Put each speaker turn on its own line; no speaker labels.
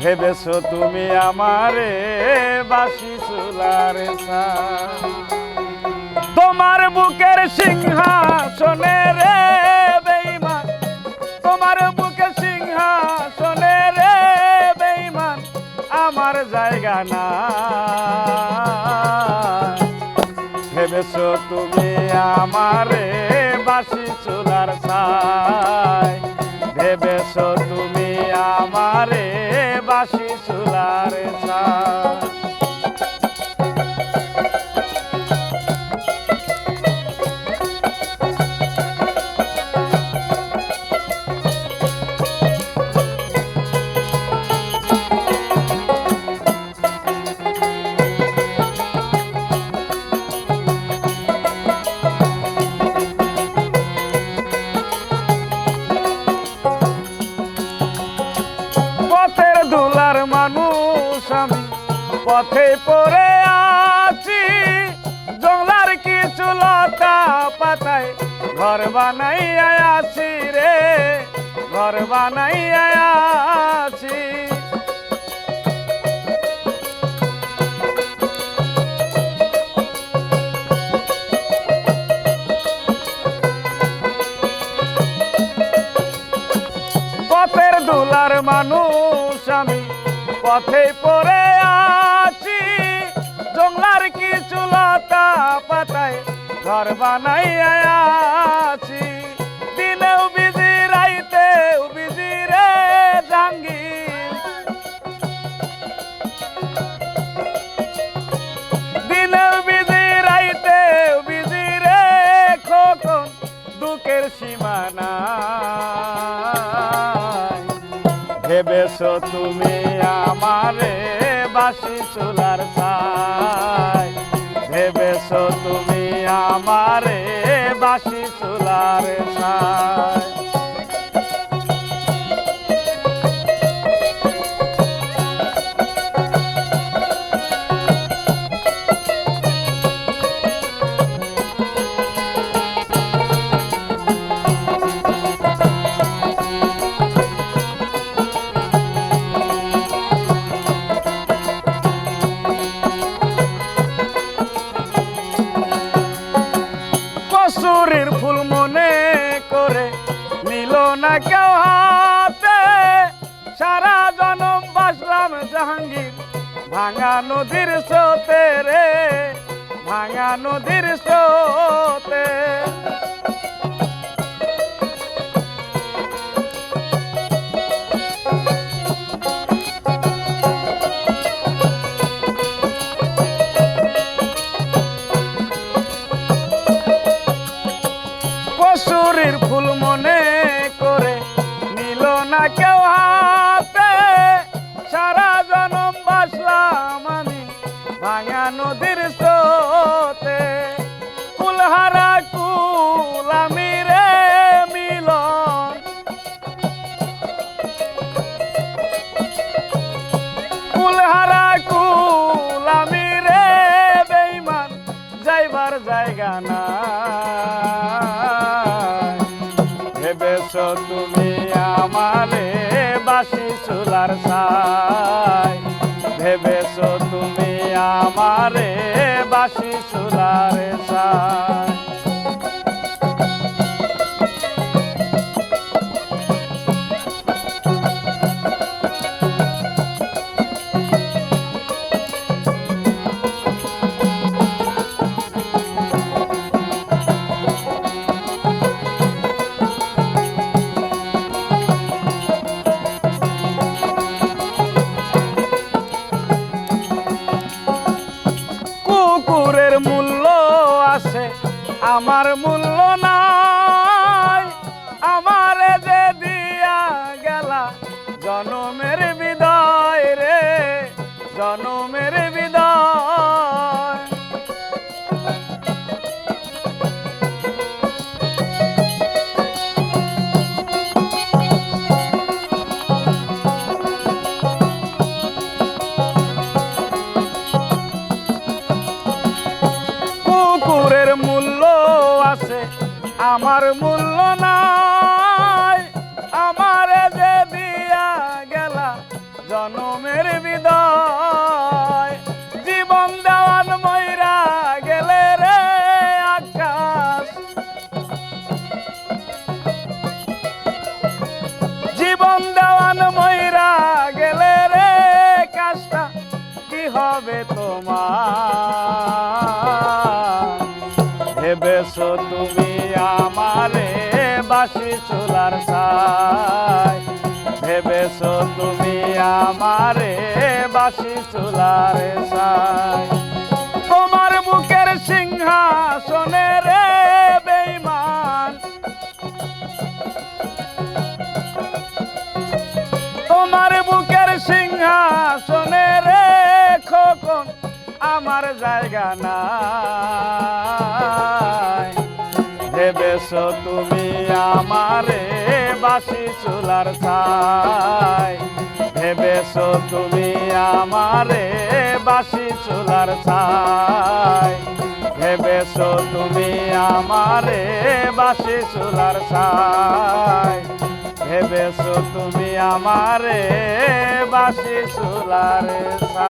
ভেবেছো তুমি আমারে বাসি চুলার তোমার বুকের সিংহাসনে রে বেইমান তোমার বুকের সিংহাসনে রে বেইমান আমার জায়গা না ভেবেছ তুমি আমারে বাসি চুলার ছাই। ভেবেছো তুমি আমারে বাসি চুলার পথে পড়ে আছি। জংলার কিছু লতা পাতায় ঘর বানাই আছি রে, ঘর বানাই আছি। পথের দুলার মানুষ আমি, পথে পড়ে আছি জংলার কিছু লতা পাতায় ঘর বানাই আছি। দিনেও বিজি, রাইতেও বিজি রে জাঙ্গি দিনেও বিজি, রাইতেও বিজি রে খোকন, দুঃখের সীমানা। ভেবেছো তুমি আমারে বাসি চুলার ছায় ভেবেছ তুমি আমারে বাসি চুলার ছাই। কেউ হাতে সারা জনম বাসলাম জাহাঙ্গীর। ভাঙা নদীর সোতে রে ভাঙা নদীর স্রোতে। নদীর স্রোতে কুলহারা কুল আমি রে মিলন। কুলহারা কুল আমি রে বেইমান, যাইবার জায়গা না ভেবেছো তুমি আমারে বাসি চুলার ছাই? ভেবেছো তুমি আমারে বাসি চুলার ছাই আমার মূল্য নাই আমার যে দিয়া গেলা জনমের বিদায় রে জনমের বিদায় আমার মূল্য নাই, আমার যে দিয়া গেলা জনমের বিদায়। জীবন দেওয়ান ময়রা গেলে রে আকাশ। জীবন দেওয়ান ময়রা গেলে রে কাজটা কি হবে তোমার? ভেবেছো তুমি আমারে বাসি চুলার ছাই। তোমার বুকের সিংহাসনে রে বেইমান তোমার বুকের সিংহাসনে রে খোকন, আমার জায়গা নাই। ভেবেছো তুমি আমারে বাসি চুলার ছাই? ভেবেছো তুমি আমারে বাসি চুলার ছাই? ভেবেছো তুমি আমারে বাসি চুলার ছাই? ভেবেছো তুমি আমারে বাসি চুলার ছাই?